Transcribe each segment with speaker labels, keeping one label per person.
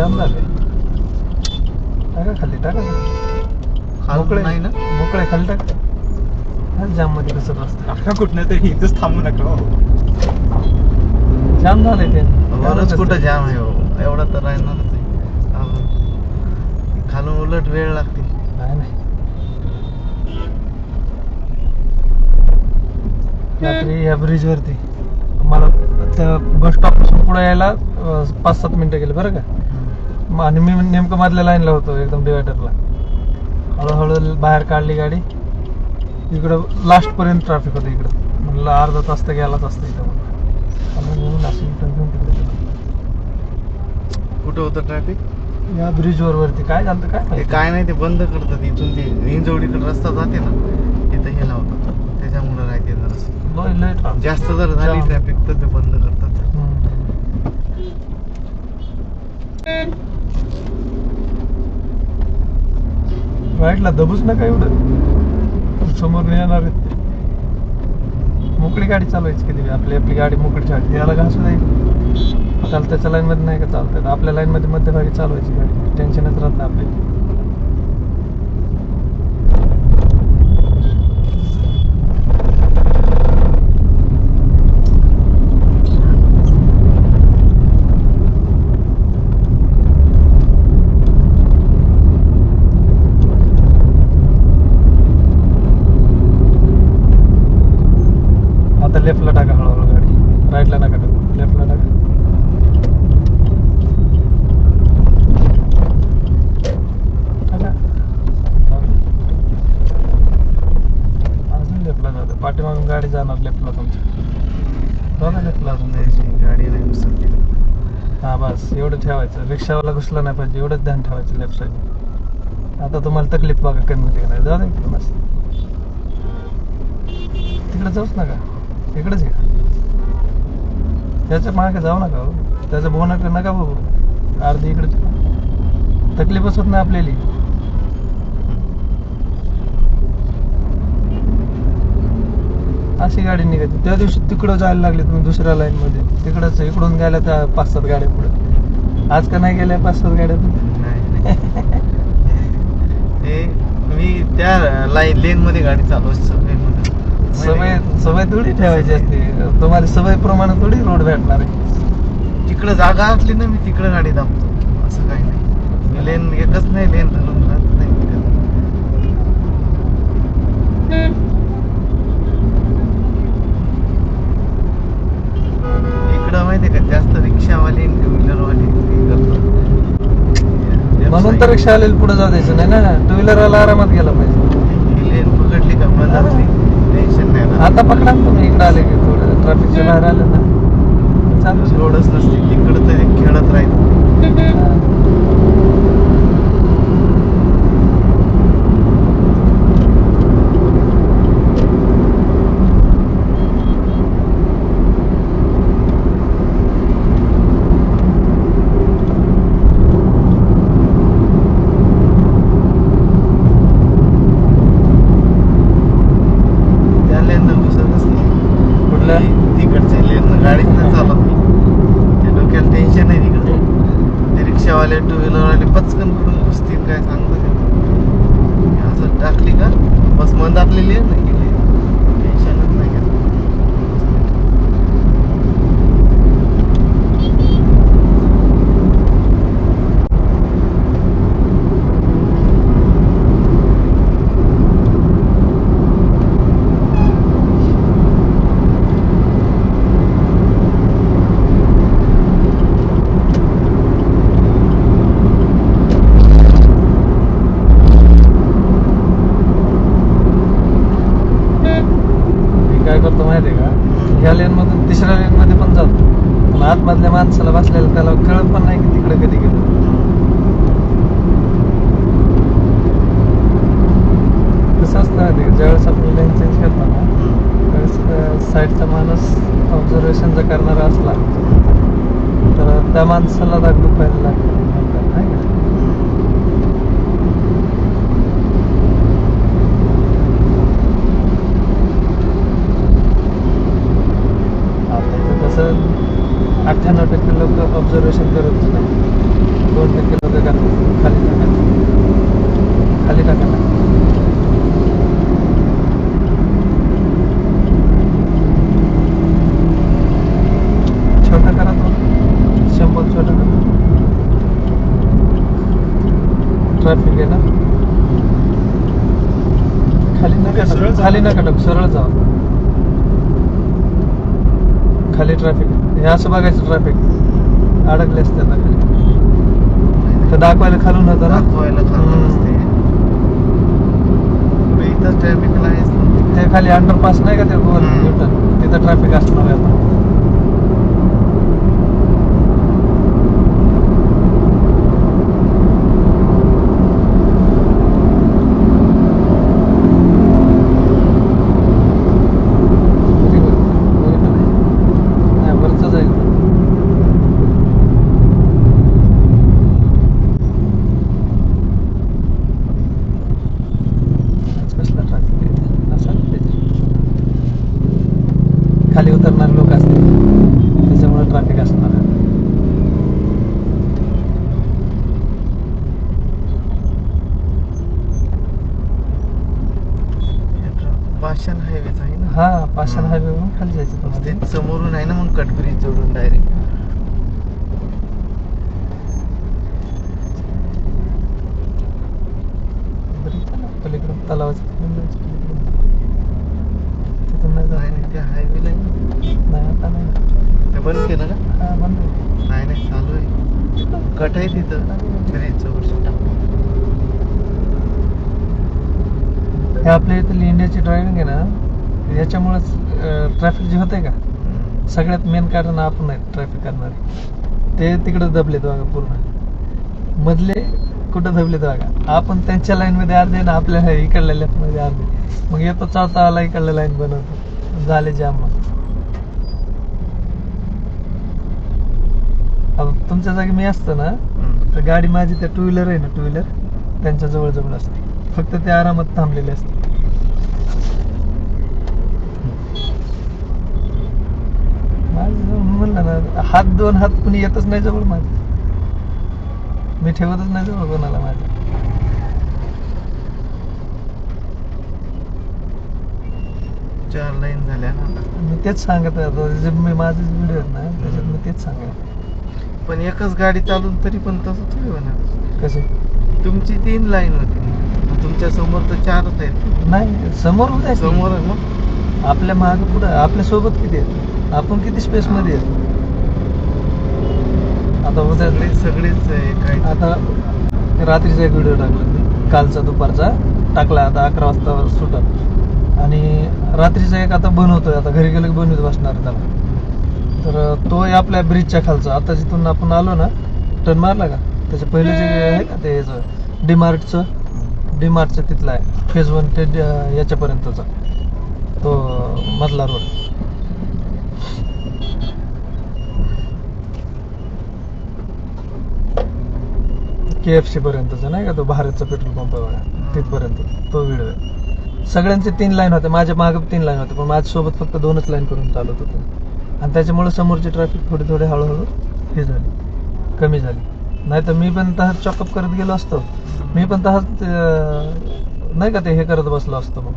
Speaker 1: जाम झाले टाका खाली टाका मोकळे.
Speaker 2: नाही ना?
Speaker 1: मोकळे खाली टाका. जाममध्ये कसं असतं
Speaker 3: टाका कुठनं तरी इथंच थांबू नका हो.
Speaker 1: जाम झाले ते.
Speaker 2: वरच कुठं जाम आहे हो. एवढा तर राहणारच आहे. खालून उलट वेळ लागते.
Speaker 1: नाही नाही. रात्री ह्या ब्रिज वरती. मला त्या बस स्टॉपपासून पुढे यायला पाच सात मिनिटं गेले बरं का? मग आणि मी नेमकं मधल्या लाईनला होतो एकदम डिवायडरला. हळूहळू बाहेर काढली गाडी. इकडं लास्ट पर्यंत ट्रॅफिक होतं इकडं. म्हणलं अर्धा तास तर गेलाच असतं इथं घेऊन तिकडे.
Speaker 2: कुठं होतं ट्रॅफिक
Speaker 1: या ब्रिज वर वरती. काय झालं काय?
Speaker 2: काय नाही ते बंद करतात इथून. ते हिंजवडीकडे रस्ता जाते ना तिथं हे लावतात. त्याच्यामुळे राहते जरा. जास्त जर झाली. ट्रॅफिक तर ते बंद करतात.
Speaker 1: राईटला दबूच नका एवढं. समोर येणार आहेत ते. मोकळी गाडी चालवायची कधी आपली आपली गाडी मोकळी चालते याला घासू जाईल चालत्याच्या त्याच्या नाही का चालत आपल्या लाईनमध्ये मध्यभागी चालवायची गाडी. टेन्शनच राहतं आपली आता लेफ्टला टाका हळूहळू गाडी राईटला नका टाकू लेफ्टला टाका टाका. अजून लेफ्टला जाते पाठीमागून गाडी जाणार लेफ्टला तुमच्या बघा लेफ्टला
Speaker 2: त्याची गाडी.
Speaker 1: हा बस एवढं ठेवायचं. रिक्षावाला घुसला नाही पाहिजे एवढंच ध्यान ठेवायचं लेफ्ट साईड आता तुम्हाला तकलीफ बघा कमी होते का नाही. जाऊ दे मस्त तिकडे जाऊच नका. इकडेच घ्या. त्याच्यामागे जाऊ नका हो. त्याच्या बोनाकडे नका बघू. अर्धी इकडे. तकलीफच होत नाही आपल्याली. अशी गाडी निघायची त्या दिवशी तिकडं जायला लागले तुम्ही दुसऱ्या लाईन मध्ये. तिकडच इकडून गेल्या त्या पाच सात गाड्या पुढे. आज का नाही गेल्या पाच सात गाड्या
Speaker 2: ते मी त्या लाईन लेन मध्ये गाडी चालवायची सवय
Speaker 1: सवय सवय थोडी ठेवायची असते. तुम्हाला सवय प्रमाणे थोडी रोड भेटणार आहे.
Speaker 2: तिकडं जागा असली ना मी तिकडं गाडी दाबतो. असं काही नाही. लेन एकच नाही लेन धरून राहत नाही मी कधी. इकडं माहितीये का जास्त रिक्षावाले टू व्हीलरवाले हे करतात
Speaker 1: म्हणून तर रिक्षा आलेली पुढे जाऊ द्यायचं नाही ना? टू व्हीलरवाला आरामात गेला पाहिजे.
Speaker 2: लेन पकडली का? असली टेन्शन नाही
Speaker 1: आता पकडा तुम्ही इकडे आले की थोडं ट्रॅफिकच्या बाहेर आले ना. चालू
Speaker 2: रोडच नसते तिकडं तरी खेळत राहील त्या लेन घुसतच नाही
Speaker 1: कुठल्या
Speaker 2: तिकडच्या लेन गाडीत नाही चालत मी त्या डोक्याला टेन्शन नाही तिकडे ते रिक्षावाले टू व्हीलरवाले पचकन कुठून घुसतील काय सांगतो असं टाकली का? बस मन दाखलेली आहे नाही गेली टेन्शनच नाही घेत
Speaker 1: मी काय करतो माहितीये का ह्या लेन मधून तिसऱ्या लेन मध्ये पण जातो पण आतमधल्या माणसाला बसलेला त्याला कळत पण नाही की तिकडे कधी गेलो कसं असतं माहिती का ज्यावेळेस आपण लेन चेंज करतो ना त्यावेळेस साईडचा माणूस ऑब्झर्वेशन जर करणारा तर त्या माणसाला दाग दुखायला लागतो नाही का? इथं कसं अठ्ठ्याण्णव टक्के लोक ऑब्झर्वेशन करतच नाही दोन ट्रॅफिक आहे ना खाली नका
Speaker 3: सरळ
Speaker 1: टाकू,
Speaker 3: जा.
Speaker 1: खाली नका टाकू सरळ जा. खाली ट्रॅफिक हे असं बघायचं ट्रॅफिक अडकले असते ना खाली. तर दाखवायला खालून होतं ना?
Speaker 2: दाखवायला खालून. असते. इथं ट्रॅफिक आहेच ना.
Speaker 1: ते खाली अंडरपास नाही का ते. U-turn, तिथं ट्रॅफिक असणार आहे आता Very good. Very good. नाही, वरचं जाईल आज कसला ट्रॅफिक आहे असा खाली उतरणारे लोक असतील त्याच्यामुळे ट्रॅफिक असणार आहे
Speaker 2: पाषाण हायवेच आहे ना
Speaker 1: हा पाषाण हायवे वरून खाली जायचं
Speaker 2: ते
Speaker 1: तुम्हाला.
Speaker 2: समोरून आहे ना मग कटबरी जोडून डायरेक्ट
Speaker 1: पलीकडून पलीकडून. तिथून नाही जात.
Speaker 2: त्या हायवेला
Speaker 1: नाही आता नाही.
Speaker 2: ते बंद केलं का?
Speaker 1: हा बंद.
Speaker 2: नाही नाही चालू आहे. कट आहे तिथं. ब्रिज
Speaker 1: हे आपल्या इथली इंडियाची ड्रायव्हिंग आहे ना याच्यामुळेच ट्रॅफिक जे होते का सगळ्यात मेन कारण आपण आहेत ट्रॅफिक करणारे. ते तिकडे दबलेत बघा पूर्ण. मधले कुठं दबलेत बघा. आपण त्यांच्या लाईन मध्ये अर्धे ना आपल्या इकडल्या लेफ्टमध्ये अर्धे. मग येतो चावता आला इकडल्या लाईन बनवतो. झाले जाम मग तुमच्या जागी मी असतो ना तर गाडी माझी त्या टू व्हीलर आहे ना टू व्हीलर त्यांच्या जवळ जवळ असते. फक्त ते आरामात थांबलेले असते माझं ना हात दोन हात कुणी येतच नाही जवळ माझ्या मी ठेवतच नाही जवळ कोणाला माझ्या
Speaker 2: चार लाईन झाल्या ना.
Speaker 1: मी तेच सांगत आहे आता जे मी माझे व्हिडिओ आहेत ना त्याच्यात मी तेच सांगत
Speaker 2: पण एकच गाडी चालून तरी पण तसं थोडी होणार.
Speaker 1: कसे
Speaker 2: तुमची तीन लाईन होती. तुमच्यासमोर तर चारच आहेत.
Speaker 1: नाही समोर उद्या
Speaker 2: समोर आहे मग
Speaker 1: आपल्या माग पुढं आपल्यासोबत किती आहेत? आपण किती स्पेस मध्ये आहेत? आता
Speaker 2: सगळे सगळेच आहे. काय
Speaker 1: आता रात्रीचा एक व्हिडिओ टाकला मी. कालचा दुपारचा. टाकला आता अकरा वाजता सुटत. आणि रात्रीचा एक आता बनवतोय. आता घरी गेलो की बनवत बसणार आहे त्याला. तर तो आहे आपल्या ब्रिजच्या खालचा. आता जिथून आपण आलो ना टर्न मारला का? त्याच्या पहिले जे आहे का ते याचं? डीमार्टचं डीमार्टचं तिथलं आहे. फेज वन ते ड- याच्यापर्यंतचा. तो मधला रोड के एफ सी पर्यंतचा नाही का तो भारतचा पेट्रोल पंप आहे बघा तिथपर्यंत तो व्हिडिओ आहे. सगळ्यांचे तीन लाईन होते माझ्या मागं तीन लाईन होते पण माझ्यासोबत फक्त दोनच लाईन करून चालत होतो. आणि त्याच्यामुळे समोरची ट्रॅफिक थोडी थोडी हळूहळू हे झाली कमी झाली. नाही तर मी पण तहाच चॉकअप करत गेलो असतो. मी पण तहाच नाही का ते हे करत बसलो असतो मग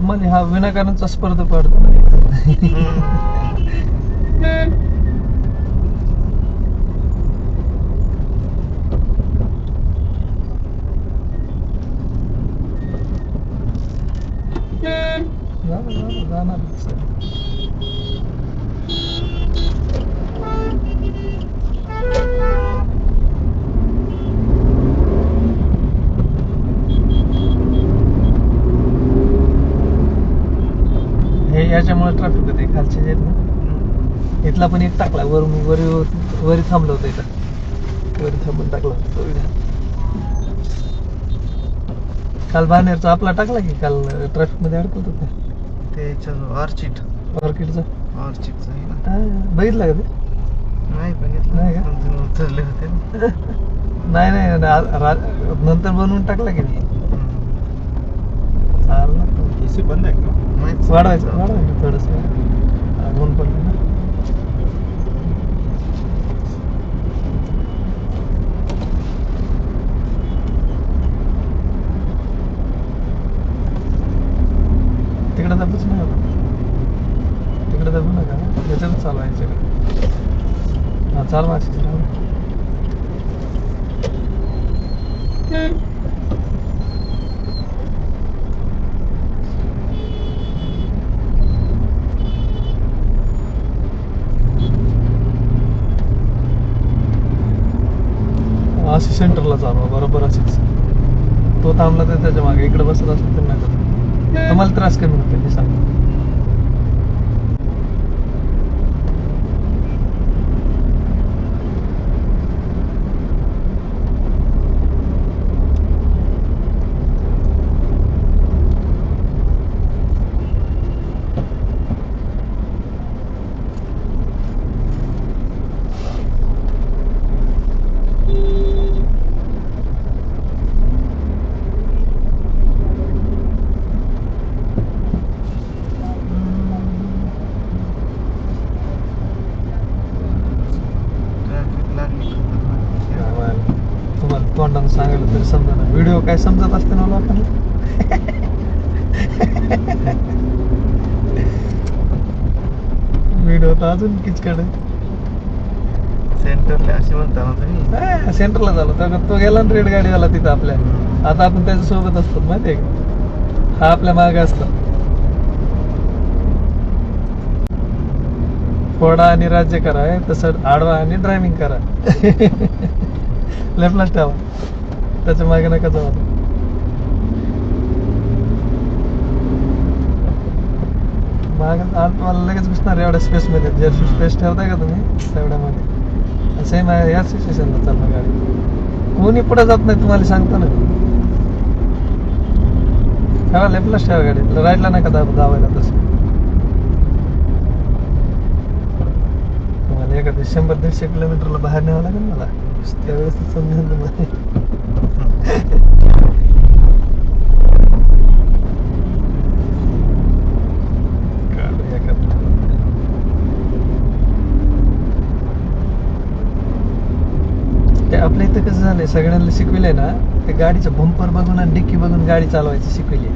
Speaker 1: मला हा विनाकारणचा स्पर्धा पडतो जाणार, जाणार. हे याच्यामुळे ट्रॅफिक होते खालचे जे आहेत ना इथला पण एक टाकला वरून वरी वरी थांबलं होतं इथं. वरी थांबून टाकला होता तो video. काल बानेरचा आपला टाकला की काल ट्रॅफिकमध्ये अडकत होता.
Speaker 2: ते याच्याजवळ ऑर्चिड.
Speaker 1: ऑर्किडचा
Speaker 2: ऑर्चिडचं
Speaker 1: बघितला का ते?
Speaker 2: नाही बघितलं
Speaker 1: नाही का?
Speaker 2: नंतर उतरले होते
Speaker 1: नाही नाही नंतर बनवून टाकला की नाही. चालला.
Speaker 3: बंद आहे का?
Speaker 2: माहीत
Speaker 1: वाढवायचं वाढवायचं थोडस ऊन पडलं ना तिकडे दबूच नाही होत तिकडे दबू नका याच्यातच चालवायचं हा चाल माझी अशी सेंटरला चालवा बरोबर अशीच तो थांबला तर त्याच्यामागे इकडे बसत असेल तर नका तुम्हाला त्रास कमी होते मी सांग
Speaker 2: ट्रॅफिक लागली खतरनाक.
Speaker 1: तुम्हाला तोंडानं सांगायला तरी समजा ना व्हिडिओ काय समजत असते ना लोकांना? व्हिडिओ तर अजून किचकड
Speaker 2: सेंटरला असे म्हणता ना तुम्ही
Speaker 1: सेंटरला झालो. तर तो गेला ना रेड गाडीवाला तिथं आपल्या. आता आपण त्याच्या सोबत असतो माहिती आहे का? हा आपल्या मागे असतो फोडा आणि राज्य करा तसं आडवा आणि ड्रायव्हिंग करा. लेफ्टलाच ठेवा. त्याच्यामागे नका जाऊ. मागे आज तुम्हाला लगेच घुसणार एवढ्या स्पेस मध्ये. जर स्पेस ठेवताय का तुम्ही? तेवढ्यामध्ये सेम आहे याच सिच्युएशनला चालणार गाडी. कोणी पुढे जात नाही तुम्हाला सांगतो ना ठेवा लेफ्टलाच ठेवा गाडी. राईटला नका दाब दाबायला तसं. तुम्हाला एखादं शंभर दीडशे किलोमीटरला बाहेर न्यावं लागेल मला. त्यावेळेस ते समजेल तुम्हाला आपल्या इथं कसं झालंय सगळ्यांना शिकविलंय ना ते गाडीचं बंपर बघून आणि डिक्की बघून गाडी चालवायची शिकविली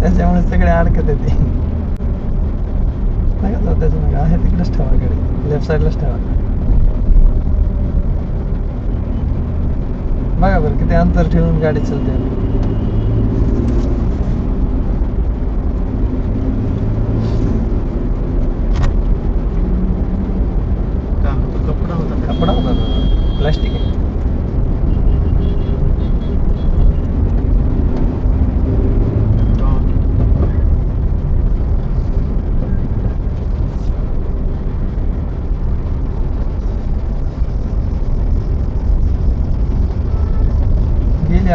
Speaker 1: त्याच्यामुळे सगळे अडकत येते नका जाऊ त्याच्या आहे तिकडेच ठेवा गाडी लेफ्ट साईडलाच ठेवा बघा बरं किती अंतर ठेवून गाडी चलते
Speaker 2: तो कपडा होता?
Speaker 1: कपडा होता प्लास्टिक आहे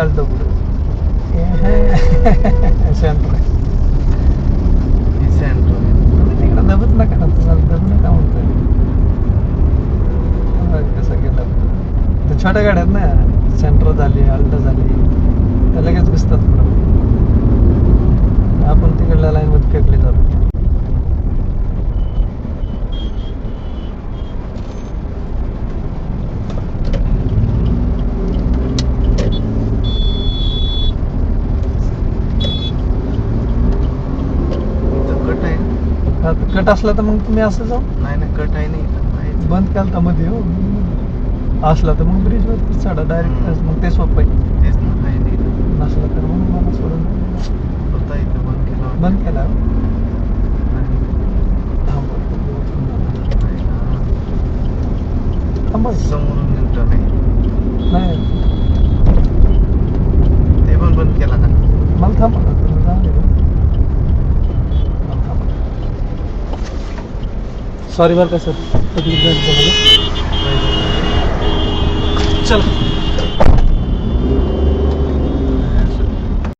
Speaker 1: आलतो पुढे सेंटर
Speaker 2: ही सेंटर
Speaker 1: तिकडे दबत नका ना दबू नका म्हणतोय बघ कसं गेलं ते छोट्या गाड्या ना सेंटर झाली अल्टो झाली त्या लगेच घुसतात पुढं आपण तिकडल्या लाईन मध्ये फेकले जातो
Speaker 2: इथं कट आहे
Speaker 1: हा, तर कट असला तर मग तुम्ही असं जाऊ.
Speaker 2: नाही नाही कट आहे नाही.
Speaker 1: बंद केलं मध्ये हो. असला तर मग ब्रिजवर चढा डायरेक्ट मग ते सोपं आहे.
Speaker 2: तेच ना नाही.
Speaker 1: नसला तर मग मला सोडून
Speaker 2: होता इथं बंद केला.
Speaker 1: बंद केला. थांब
Speaker 2: समोरून
Speaker 1: नाही.
Speaker 2: ते पण बंद केला का?
Speaker 1: मला थांबा जाऊ दे मला थांबा सॉरी बरं का सर चल